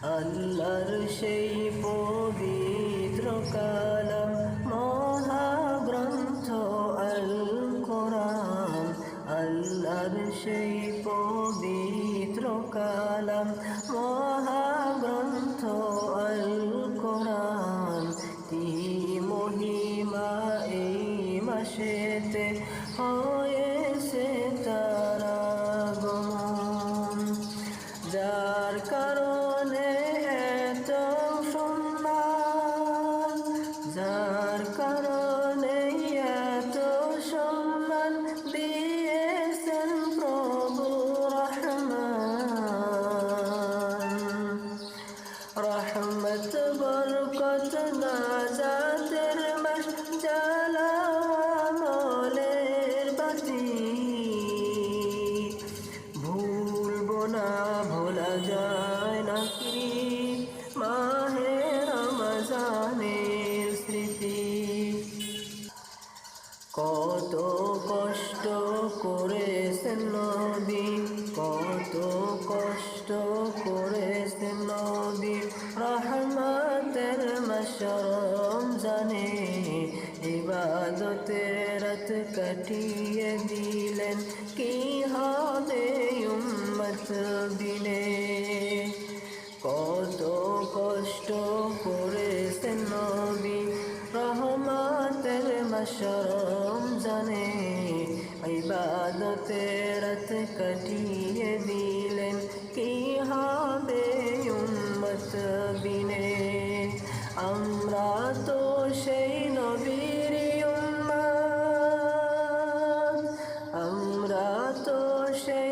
আল্লাহর সেই পবিত্র কালাম মহাগ্রন্থ আল কোরআন আল্লাহর সেই পবিত্র কালাম মহাগ্রন্থ না যাদের মাস জালামলের বাতি ভুলবো না ভোলা যায় নাকি ইবাদতের রাত কাটিয়ে দিলেন, কি হবে উম্মত বিনে কত কষ্ট করেছেন নবী, রহমাতের মাসরম জানে। ইবাদতের রাত কাটিয়ে দিলেন emotion.